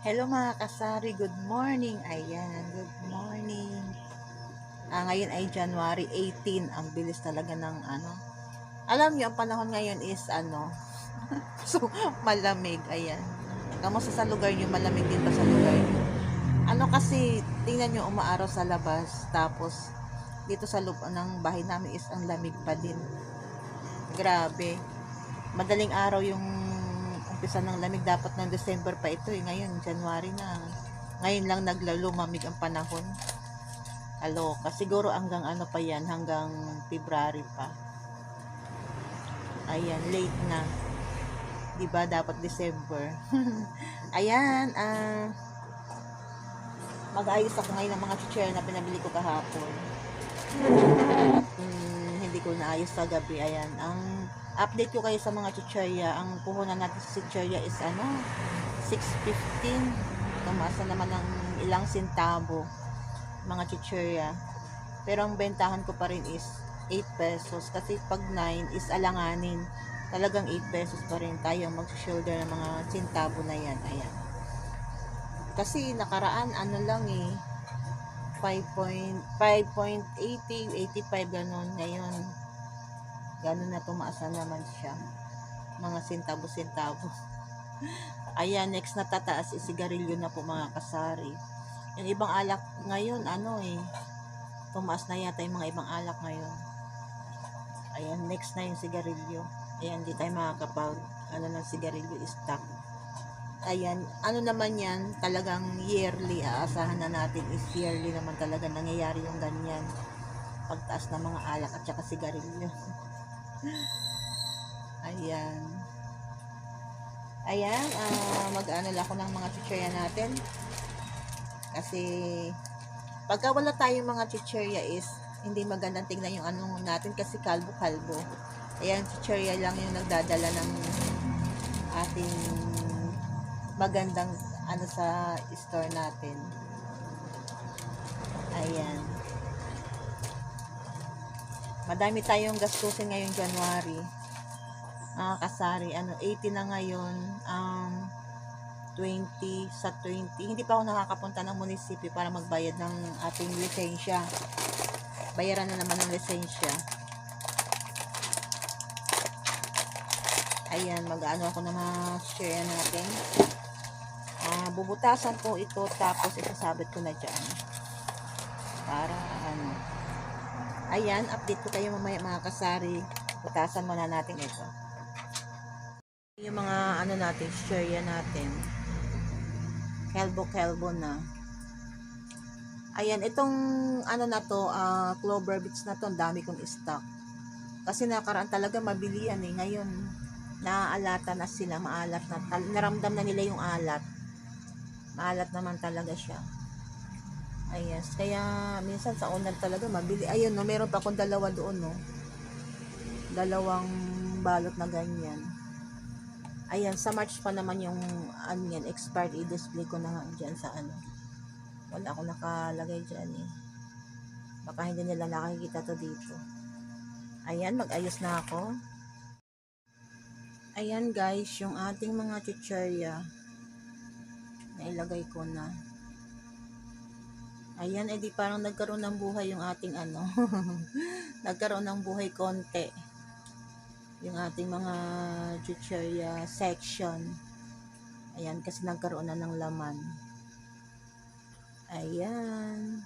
Hello mga kasari, good morning. Ayan, good morning. Ah, ngayon ay January 18. Ang bilis talaga ng ano. Alam niyo, ang panahon ngayon is ano, so malamig. Ayan. Kamusta sa lugar niyo? Malamig din ba sa lugar niyo? Ano kasi, tingnan niyo umaaraw sa labas. Tapos, dito sa loob ng bahay namin is ang lamig pa din. Grabe. Madaling araw yung umpisa ng lamig dapat ng December pa ito eh. Ngayon, January na. Ngayon lang naglalumamig ang panahon. Aloka. Siguro hanggang ano pa yan, hanggang February pa. Ayan, late na. 'Di ba dapat December. Ayan, ah mag-ayos ako ngayon ng mga chair na pinabili ko kahapon. Hmm, hindi ko naayos sa gabi. Ayan, ang update ko kayo sa mga chicherya. Ang puhunan natin sa chicherya is ano, 6.15. Tumaas na naman ng ilang sentabo mga chicherya. Pero ang bentahan ko pa rin is 8 pesos. Kasi pag 9 is alanganin. Talagang 8 pesos pa rin tayo mag-shoulder ng mga sentabo na yan. Ayan. Kasi nakaraan ano lang eh 5.5.80 85 ganun ngayon. Ganun na tumaas na naman siya. Mga sentabo-sentabo. Ayan next na tataas is sigarilyo na po mga kasari. Yung ibang alak ngayon ano eh tumaas na yata yung mga ibang alak ngayon. Ayan next na yung sigarilyo ayan di tayo makakapag ano ng sigarilyo stock ayan, ano naman yan, talagang yearly, aasahan na natin is yearly naman talaga nangyayari yung ganyan. Pagtaas ng mga alak at saka sigarilyo. ayan. Ayan, ah mag-ano lang ako ng mga chicherya natin. Kasi, pagka wala tayong mga chicherya is, hindi magandang tingnan yung ano natin kasi kalbo-kalbo. Ayan, chicherya lang yung nagdadala ng ating magandang ano sa store natin. Ayan. Madami tayong gastusin ngayong January. Mga kasari, ano, 80 na ngayon, um, 20 sa 20. Hindi pa ako nakakapunta ng munisipyo para magbayad ng ating lisensya. Bayaran na naman ng lisensya. Ayan, mag-ano ako ng mga share natin. Ah, bubutasan ko ito tapos isasabit ko na dyan. Para ano. Ayan, update ko kayo mamaya mga kasari. Butasan muna natin ito. Yung mga ano natin, share natin. Kelbo-kelbo na. Ayan, itong ano na to, ah, clover bits na to, ang dami kong stock. Kasi nakaraan talaga mabili yan eh. Ngayon, naaalata na sila, maalat na. Naramdam na nila yung alat. Maalat naman talaga siya. Ayan. Kaya minsan sa unan talaga mabili. Ayun no, meron pa akong dalawa doon no. Dalawang balot na ganyan. Ayan, sa March pa naman yung ano yan, expired i-display ko na dyan sa ano. Wala akong nakalagay dyan eh. Baka hindi nila nakikita to dito. Ayan, mag-ayos na ako. Ayan guys, yung ating mga chicherya. Nailagay ko na. Ayan, edi parang nagkaroon ng buhay yung ating ano. nagkaroon ng buhay konti. Yung ating mga chicherya section. Ayan, kasi nagkaroon na ng laman. Ayan.